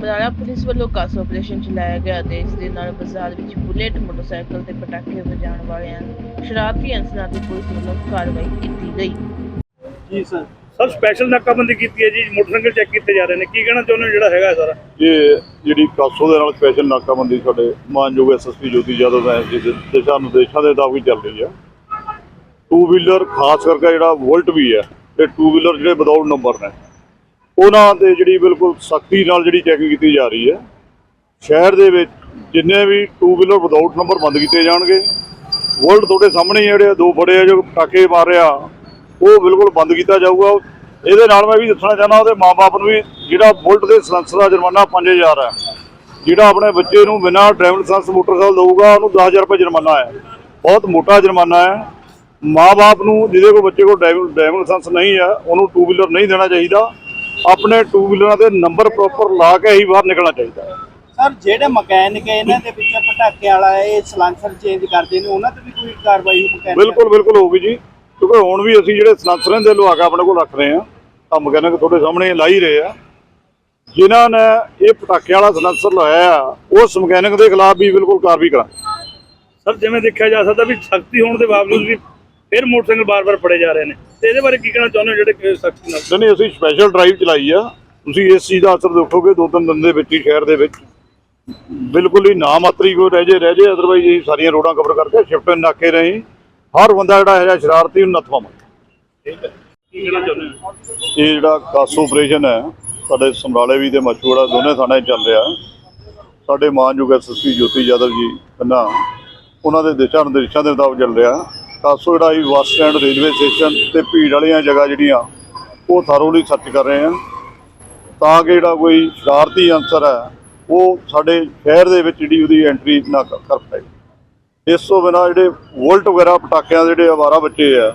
Samrala police ਵੱਲੋਂ ਕਾਸ operation ਚਲਾਇਆ ਗਿਆ ਤੇ ਇਸ ਦੇ ਨਾਲ ਬਾਜ਼ਾਰ ਵਿੱਚ ਬੁਲੇਟ ਮੋਟਰਸਾਈਕਲ ਤੇ ਪਟਾਕੇ ਵਜਾਉਣ ਵਾਲਿਆਂ ਸ਼ਰਾਰਤੀ ਅਨਸਰਾਂ ਤੇ ਪੁਲਿਸ ਵੱਲੋਂ ਕਾਰਵਾਈ ਕੀਤੀ ਗਈ। ਜੀ ਸਰ। ਸਰ ਸਪੈਸ਼ਲ ਨਾਕਾਬੰਦੀ ਕੀਤੀ ਹੈ ਜੀ। ਮੋਟਰਸਾਈਕਲ ਚੈੱਕ ਕੀਤੇ ਜਾ ਰਹੇ ਨੇ। ਕੀ ਕਹਿਣਾ ਚਾਹੁੰਦੇ ਹੋ ਜਿਹੜਾ ਹੈਗਾ ਸਾਰਾ? ਇਹ ਜਿਹੜੀ ਕਾਸੋ ਦੇ ਨਾਲ ਸਪੈਸ਼ਲ ਨਾਕਾਬੰਦੀ ਸਾਡੇ ਮਾਨਯੋਗ ਐਸਐਸਪੀ ਜੋਤੀ ਯਾਦਵ ਹੈ ਜਿਹਦੇ ਦਿਸ਼ਾ ਨਿਰਦੇਸ਼ਾਂ ਦੇ ਮੁਤਾਬਿਕ ਚੱਲ ਰਹੀ ਹੈ। ਟੂ ਵੀਲਰ ਖਾਸ ਕਰਕੇ ਜਿਹੜਾ ਵੋਲਟ ਵੀ ਹੈ ਤੇ ਟੂ ਵੀਲਰ ਜਿਹੜੇ ਵਿਦਆਊਟ ਨੰਬਰ ਨੇ। ਉਹਨਾਂ ਤੇ ਜਿਹੜੀ ਬਿਲਕੁਲ ਸਖਤੀ ਨਾਲ ਜਿਹੜੀ ਚੈਕਿੰਗ ਕੀਤੀ ਜਾ ਰਹੀ ਹੈ। ਸ਼ਹਿਰ ਦੇ ਵਿੱਚ ਜਿੰਨੇ ਵੀ ਟੂ ਵੀਲਰ ਵਿਦਆਊਟ ਨੰਬਰ ਬੰਦ ਕੀਤੇ ਜਾਣਗੇ। ਵੋਲਟ ਤੁਹਾਡੇ ਸਾਹਮਣੇ ਹੀ ਆ ਜਿਹੜੇ ਦੋ ਫੜੇ ਆ, ਜੋ ਪਟਾਕੇ ਮਾਰਿਆ, ਉਹ ਬਿਲਕੁਲ ਬੰਦ ਕੀਤਾ ਜਾਊਗਾ। ਇਹਦੇ ਨਾਲ ਮੈਂ ਵੀ ਦੱਸਣਾ ਚਾਹੁੰਦਾ, ਉਹਦੇ ਮਾਪੇ ਨੂੰ ਵੀ ਜਿਹੜਾ ਬੁਲਟ ਦੇ ਸਲੈਂਸਰ ਦਾ ਜੁਰਮਾਨਾ 5000 ਹੈ। ਜਿਹੜਾ ਆਪਣੇ ਬੱਚੇ ਨੂੰ ਬਿਨਾਂ ਡਰਾਈਵਿੰਗ ਲਾਇਸੈਂਸ ਮੋਟਰਸਾਈਕਲ ਦਊਗਾ, ਉਹਨੂੰ 10000 ਰੁਪਏ ਜੁਰਮਾਨਾ ਹੈ। ਬਹੁਤ ਮੋਟਾ ਜੁਰਮਾਨਾ ਹੈ। ਮਾਪੇ ਨੂੰ, ਜਿਹਦੇ ਕੋਲ ਬੱਚੇ ਕੋਲ ਡਰਾਈਵਿੰਗ ਡਰਾਈਵਿੰਗ ਲਾਇਸੈਂਸ ਨਹੀਂ ਹੈ, ਉਹਨੂੰ ਟੂ ਵੀਲਰ ਨਹੀਂ ਦੇਣਾ ਚਾਹੀਦਾ। ਆਪਣੇ ਟੂ ਵੀਲਰਾਂ ਦੇ ਨੰਬਰ ਪ੍ਰੋਪਰ ਲਾ ਕੇ ਹੀ ਬਾਹਰ ਨਿਕਲਣਾ ਚਾਹੀਦਾ। ਹੈ ਸਰ ਜਿਹੜੇ ਮਕੈਨਿਕ ਇਹਨਾਂ ਦੇ ਵਿੱਚ ਪਟਾਕੇ ਵਾਲਾ ਇਹ ਸਲਾਂਸਰ ਚੇਂਜ ਕਰਦੇ ਨੇ ਉਹਨਾਂ ਤੇ ਵੀ ਕੋਈ ਕਾਰਵਾਈ ਹੋ ਮਕੈਨਿਕ? ਬਿਲਕੁਲ ਬਿਲਕੁਲ ਹੋਊਗੀ ਜੀ। ਕਿਉਂਕਿ ਹੁਣ ਵੀ ਅਸੀਂ ਜਿਹੜੇ ਸਲੈਂਸਰਾਂ ਦੇ ਲਵਾ ਕੇ ਆਪਣੇ ਕੋਲ ਰੱਖ ਰਹੇ ਹਾਂ ਤਾਂ ਮਕੈਨਿਕ ਤੁਹਾਡੇ ਸਾਹਮਣੇ ਲਾ ਹੀ ਰਹੇ ਆ। ਜਿਨ੍ਹਾਂ ਨੇ ਇਹ ਪਟਾਕੇ ਵਾਲਾ ਸਲੈਂਸਰ ਲਾਇਆ ਆ ਉਸ ਮਕੈਨਿਕ ਦੇ ਖਿਲਾਫ ਵੀ ਬਿਲਕੁਲ ਕਾਰਵਾਈ ਕਰਾਂਗੇ। ਸਰ ਜਿਵੇਂ ਦੇਖਿਆ ਜਾ ਸਕਦਾ ਵੀ ਸਖਤੀ ਹੋਣ ਦੇ ਬਾਵਜੂਦ ਵੀ ਫਿਰ ਮੋਟਰਸਾਈਕਲ ਬਾਰ-ਬਾਰ ਫੜੇ ਜਾ ਰਹੇ ਨੇ। ਤੇ ਇਹਦੇ ਬਾਰੇ ਕੀ ਕਹਿਣਾ ਚਾਹੁੰਦੇ ਹੋ ਜਿਹੜੇ ਸਖਤੀ ਨਾਲ? ਨਹੀਂ ਅਸੀਂ ਸਪੈਸ਼ਲ ਡਰਾਈਵ ਚਲਾਈ ਆ। ਤੁਸੀਂ ਇਸ ਚੀਜ਼ ਦਾ ਅਸਰ ਦੇਖੋਗੇ ਦੋ ਤਿੰਨ ਦਿਨ ਦੇ ਵਿੱਚ ਹੀ ਸ਼ਹਿਰ ਦੇ ਵਿੱਚ। ਬਿਲਕੁਲ ਹੀ ਨਾ ਮਾਤਰੀ ਕੋਈ ਰਹਿ ਜੇ ਰਹਿ ਜੇ ਅਦਰਵਾਈਜ਼ ਇਹ ਸਾਰੀਆਂ ਰੋਡਾਂ ਕਵਰ ਕਰਕੇ ਸ਼ਿਫਟ ਨਾਕੇ ਰਹੀ। ਹਰ ਬੰਦਾ ਜਿਹੜਾ ਹੈ ਸ਼ਰਾਰਤੀ ਨੂੰ ਨੱਥ ਪਾਵਾਂਗੇ ਕੀ ਕਹਿਣਾ ਚਾਹੁੰਦੇ ਹੋ? ਇਹ ਜਿਹੜਾ ਕਾਸ ਆਪਰੇਸ਼ਨ ਹੈ ਸਾਡੇ ਸਮਰਾਲੇ ਵੀ ਤੇ ਮਚੂੜਾ ਦੋਨੇ ਥਾਣੇ ਚੱਲ ਰਿਹਾ। ਸਾਡੇ ਮਾਨਯੋਗ ਐਸਐਸਪੀ ਜੋਤੀ ਯਾਦਵ ਜੀ ਪੰਨਾ ਉਹਨਾਂ ਦੇ ਦਿਸ਼ਾ ਨਿਰਦੇਸ਼ਾਂ ਦੇ ਮੁਤਾਬਕ ਚੱਲ ਰਿਹਾ। ਕਾਸੋ ਜਿਹੜਾ ਹੀ ਬੱਸ ਸਟੈਂਡ, ਰੇਲਵੇ ਸਟੇਸ਼ਨ ਤੇ ਭੀੜ ਵਾਲੀਆਂ ਜਗ੍ਹਾ ਜਿਹੜੀਆਂ, ਉਹ ਥਰੋਲੀ ਸਰਚ ਕਰ ਰਹੇ ਆ ਤਾਂ ਕਿ ਜਿਹੜਾ ਕੋਈ ਸ਼ਰਾਰਤੀ ਅਨਸਰ ਹੈ, ਉਹ ਸਾਡੇ ਸ਼ਹਿਰ ਦੇ ਵਿੱਚ ਜਿਹੜੀ ਉਹਦੀ ਐਂਟਰੀ ਨਾ ਕਰ ਕਰ ਪਾਏ। ਇਸ ਤੋਂ ਬਿਨਾਂ ਜਿਹੜੇ ਵੋਲਟ ਵਗੈਰਾ ਪਟਾਕਿਆਂ ਦੇ ਜਿਹੜੇ ਅਵਾਰਾ ਬੱਚੇ ਆ,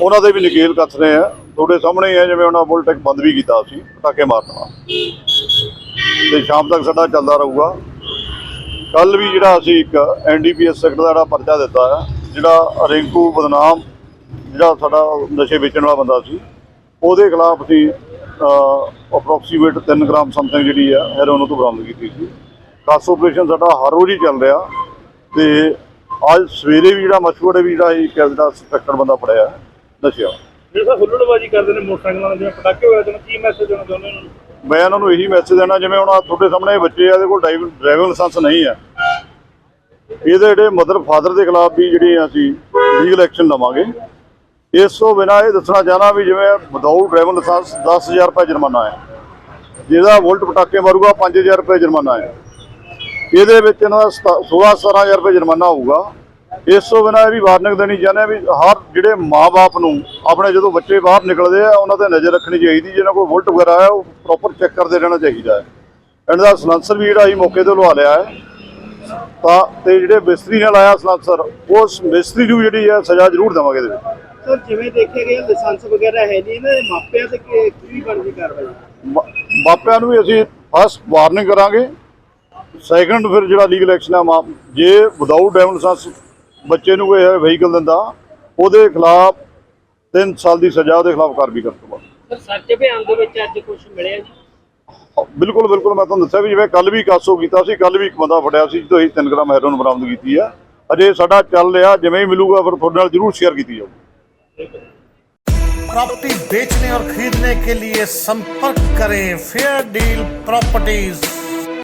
ਉਹਨਾਂ ਦੇ ਵੀ ਨਕੇਲ ਕੱਸ ਰਹੇ ਆ। ਤੁਹਾਡੇ ਸਾਹਮਣੇ ਹੀ ਆ, ਜਿਵੇਂ ਉਹਨਾਂ ਵੋਲਟ ਬੰਦ ਵੀ ਕੀਤਾ ਸੀ, ਪਟਾਕੇ ਮਾਰਨਾ। ਤੇ ਸ਼ਾਮ ਤੱਕ ਸਾਡਾ ਚੱਲਦਾ ਰਹੂਗਾ। ਕੱਲ ਵੀ ਜਿਹੜਾ ਅਸੀਂ ਇੱਕ ਐਨਡੀਪੀਐਸ ਸੈਕਟਰ ਦਾ ਜਿਹੜਾ ਪਰਚਾ ਦਿੱਤਾ ਹੈ ਜਿਹੜਾ ਰਿੰਕੂ ਬਦਨਾਮ ਜਿਹੜਾ ਸਾਡਾ ਨਸ਼ੇ ਵੇਚਣ ਵਾਲਾ ਬੰਦਾ ਸੀ ਉਹਦੇ ਖਿਲਾਫ ਅਸੀਂ ਅਪਰੋਕਸੀਮੇਟ 3 ਗ੍ਰਾਮ ਸਮਥਿੰਗ ਜਿਹੜੀ ਆ ਹੈਰੋਨ ਤੋਂ ਬਰਾਮਦ ਕੀਤੀ ਸੀ। ਕਾਸ ਆਪਰੇਸ਼ਨ ਸਾਡਾ ਹਰ ਰੋਜ਼ ਹੀ ਚੱਲ ਰਿਹਾ ਤੇ ਅੱਜ ਸਵੇਰੇ ਵੀ ਜਿਹੜਾ ਮਸ਼ਹੂਰ ਵੀ ਜਿਹੜਾ ਇੱਕ ਜਿਹੜਾ ਸਪੈਕਟਰ ਬੰਦਾ ਫੜਿਆ ਹੈ, ਨਸ਼ਿਆ ਜਿਹੜੇ ਹੁੱਲੜਬਾਜੀ ਕਰਦੇ ਨੇ ਮੋਟਰਸਾਈਕਲਾਂ ਨਾਲ ਜਿਵੇਂ ਪਟਾਕੇ ਵਗੈਰਾ ਦੇਣਾ ਕੀ ਮੈਸੇਜ ਦੇਣਾ ਚਾਹੁੰਦੇ ਨੂੰ ਮੈਂ ਇਹਨਾਂ ਨੂੰ ਇਹੀ ਮੈਸੇਜ ਦੇਣਾ ਜਿਵੇਂ ਹੁਣ ਤੁਹਾਡੇ ਸਾਹਮਣੇ ਬੱਚੇ ਆ ਇਹਦੇ ਕੋਲ ਡਰਾਈਵਿੰਗ ਲਾਇਸੈਂਸ ਨਹੀਂ ਹੈ। ਇਹਦੇ ਜਿਹੜੇ ਮਦਰ ਫਾਦਰ ਦੇ ਖਿਲਾਫ ਵੀ ਜਿਹੜੀ ਅਸੀਂ ਲੀਗਲ ਐਕਸ਼ਨ ਲਵਾਂਗੇ। ਇਸ ਤੋਂ ਬਿਨਾਂ ਇਹ ਦੱਸਣਾ ਚਾਹਨਾ ਵੀ ਜਿਵੇਂ ਵਿਦਆਊਟ ਡਰਾਈਵਿੰਗ ਲਾਇਸੈਂਸ 10000 ਰੁਪਏ ਜੁਰਮਾਨਾ ਹੈ। ਜਿਹਦਾ ਵੋਲਟ ਪਟਾਕੇ ਮਾਰੂਗਾ 5000 ਰੁਪਏ ਜੁਰਮਾਨਾ ਹੈ। ਇਹਦੇ ਵਿੱਚ ਇਹਨਾਂ ਦਾ 16 17000 ਰੁਪਏ ਜੁਰਮਾਨਾ ਹੋਊਗਾ। ਇਸ ਤੋਂ ਬਿਨਾਂ ਇਹ ਵੀ ਵਾਰਨਿੰਗ ਦੇਣੀ ਚਾਹੁੰਦੇ ਹਾਂ ਵੀ ਹਰ ਜਿਹੜੇ ਮਾਪੇ ਨੂੰ ਆਪਣੇ ਜਦੋਂ ਬੱਚੇ ਬਾਹਰ ਨਿਕਲਦੇ ਆ, ਉਹਨਾਂ ਤੇ ਨਜ਼ਰ ਰੱਖਣੀ ਚਾਹੀਦੀ, ਜਿਹਨਾਂ ਕੋਲ ਵੋਲਟ ਵਗੈਰਾ ਹੈ, ਉਹ ਪ੍ਰੋਪਰ ਚੈੱਕ ਕਰਦੇ ਰਹਿਣਾ ਚਾਹੀਦਾ ਹੈ। ਇਹਨਾਂ ਦਾ ਸਲੈਂਸਰ ਵੀ ਜਿਹੜਾ ਅਸੀਂ ਮੌਕੇ ਤੇ ਲਵਾ ਲਿਆ ਹੈ। ਤਾਂ ਤੇ ਜਿਹੜੇ ਮਿਸਤਰੀ ਨੇ ਲਾਇਆ ਸਲੈਂਸਰ ਉਸ ਮਿਸਤਰੀ ਨੂੰ ਜਿਹੜੀ ਹੈ ਸਜ਼ਾ ਜ਼ਰੂਰ ਦੇਵਾਂਗੇ ਇਹਦੇ ਵਿੱਚ। ਸਰ ਜਿਵੇਂ ਦੇਖਿਆ ਗਿਆ ਲਾਇਸੈਂਸ ਵਗੈਰਾ ਹੈ ਨਹੀਂ ਇਹਨਾਂ ਦੇ ਮਾਪਿਆਂ ਤੇ ਕੀ ਕੀ ਬਣਦੀ ਕਾਰਵਾਈ? ਮਾ- ਮਾਪਿਆਂ ਨੂੰ ਵੀ ਅਸੀਂ ਫਸਟ ਵਾਰਨਿੰਗ ਕਰਾਂਗੇ। ਸੈਕੰਡ ਫਿਰ ਜਿਹੜਾ ਲੀਗਲ ਐਕਸ਼ਨ ਹੈ ਮਾ ਜੇ ਵਿਦਆਊਟ ਡਰਾਈਵਿੰਗ ਲਾਇਸੈਂਸ ਬੱਚੇ ਨੂੰ ਕੋਈ ਵਹੀਕਲ ਦਿੰਦਾ ਉਹਦੇ ਖਿਲਾਫ 3 ਸਾਲ ਦੀ ਸਜ਼ਾ ਉਹਦੇ ਖਿਲਾਫ ਕਾਰਵਾਈ ਕਰ ਤੋਂ ਬਾਅਦ। ਸਰ ਸੱਚ ਬਿਆਨ ਦੇ ਵਿੱਚ ਅੱਜ ਕੁਝ ਮਿਲਿਆ ਜੀ? ਬਿਲਕੁਲ ਬਿਲਕੁਲ ਮੈਂ ਤੁਹਾਨੂੰ ਦੱਸਿਆ ਵੀ ਜਿਵੇਂ ਕੱਲ ਵੀ ਕਾਸੋ ਕੀਤਾ ਸੀ ਕੱਲ ਵੀ ਇੱਕ ਬੰਦਾ ਫੜਿਆ ਸੀ ਜਿਹਤੋਂ ਅਸੀਂ 3 ਗ੍ਰਾਮ ਹੈਰੋਨ ਬਰਾਮਦ ਕੀਤੀ ਆ ਅਜੇ ਸਾਡਾ ਚੱਲ ਰਿਹਾ ਜਿਵੇਂ ਹੀ ਮਿਲੂਗਾ ਫਿਰ ਤੁਹਾਡੇ ਨਾਲ ਜ਼ਰੂਰ ਸ਼ੇਅਰ ਕੀਤੀ ਜਾਊਗੀ प्रॉपर्टी बेचने और खरीदने के लिए संपर्क करें फेयर डील प्रॉपर्टीज